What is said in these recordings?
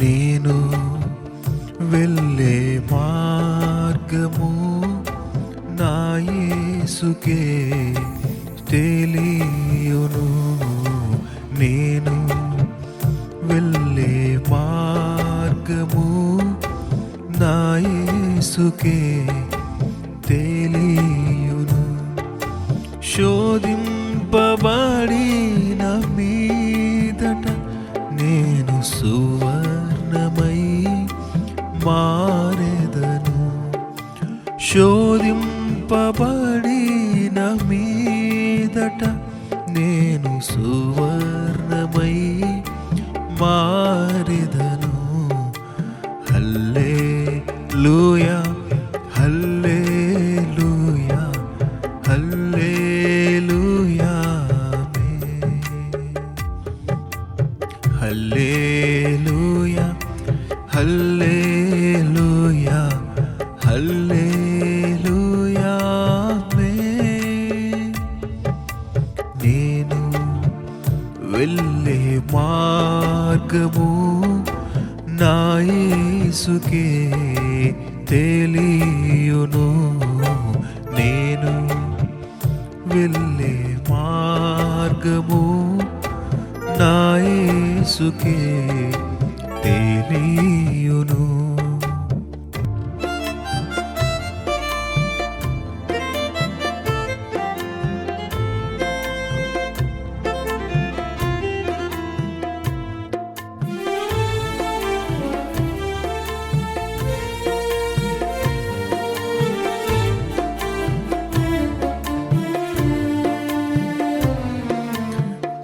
నేను వెళ్ళే మార్గము నా యేసుకే తెలియును. నేను వెళ్ళే మార్గము నా యేసుకే తెలియును. శోధింపబడిన నేను సువర్ణమై మారెదను హల్లే లూయా హల్లే లూయా హల్లే లూయా హల్లే లూయా మార్గము నాయసుకే తెలియును. నేను వెళ్ళే మార్గము నాయసుకే తెలియును.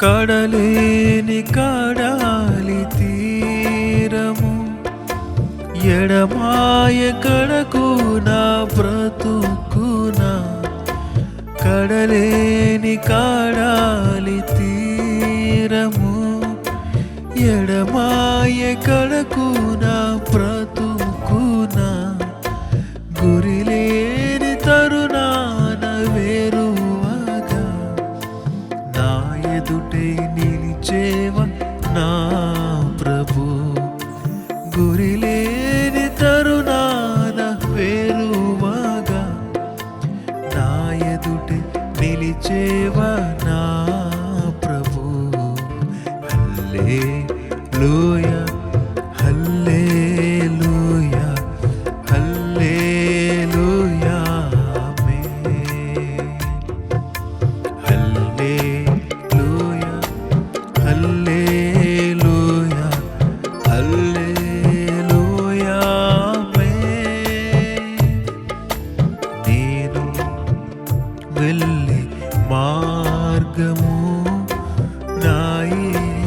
కడలేని కడాలి తీరము. ఎడమాయ కడకు నా చేవనా?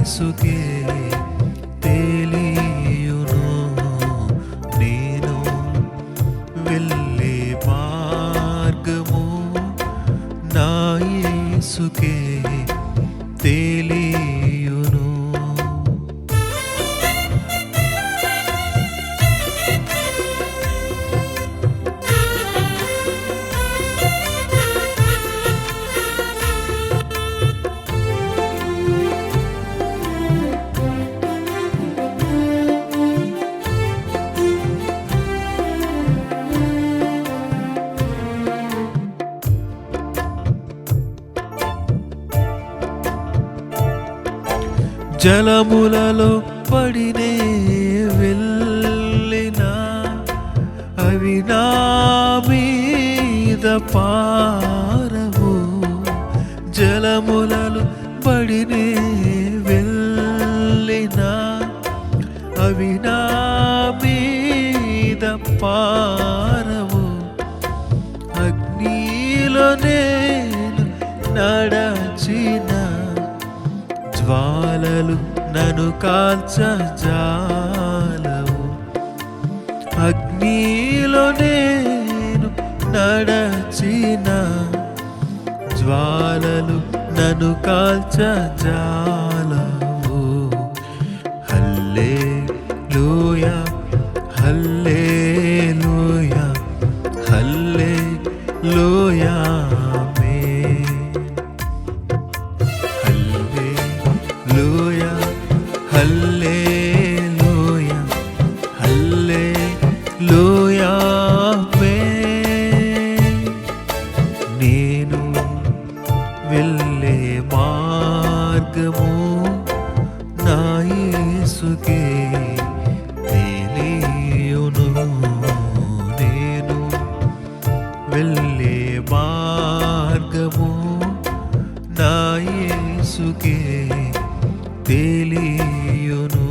యేసుకే తెలియును జలములలో పడినే వెళ్ళినా అవి నా మీద పారవు. జలములలో పడినే వెళ్ళినా అవి నా మీద పారవు. అగ్నిలో నేను నడచిన జ్వాలలు నను కాల్చజాలవు. అగ్నిలో నేను నడచిన జ్వాలలు నను కాల్చజాలవు. హల్లే లూయా హల్లే లూయా హల్లే లూయా యేసుకే తెలియును.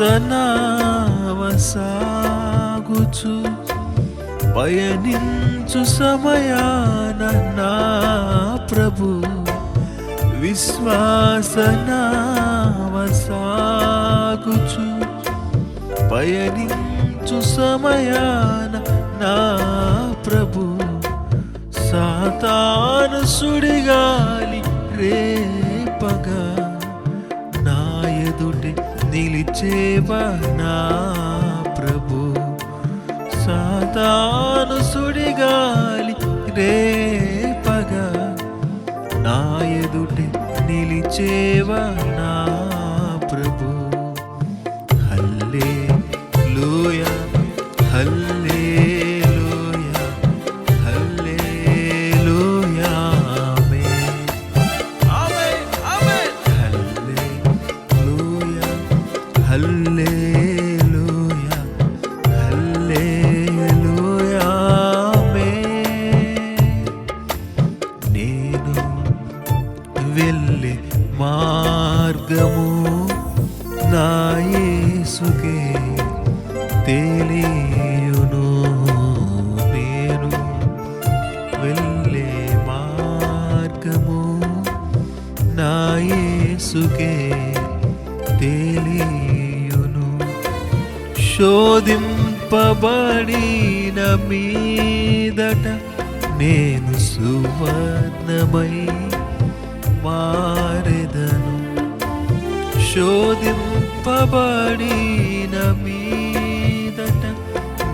విశ్వాసనావసాగుచు పయనించు సమయాన నా ప్రభు. విశ్వాసనావసాగుచు పయనించు సమయాన నా ప్రభు. సాతాను సుడిగాలి రేపగా నా నిలిచేవా నా ప్రభు. సాతాను సుడిగాలి రేపగా నా ఎదుటి నిలిచేవా యేసుకే తెలియును. శోధింపబడిన మీదట నేను సువర్ణమై మారెదను. శోధింపబడిన మీదట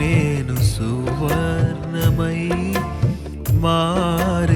నేను సువర్ణమై మారెదను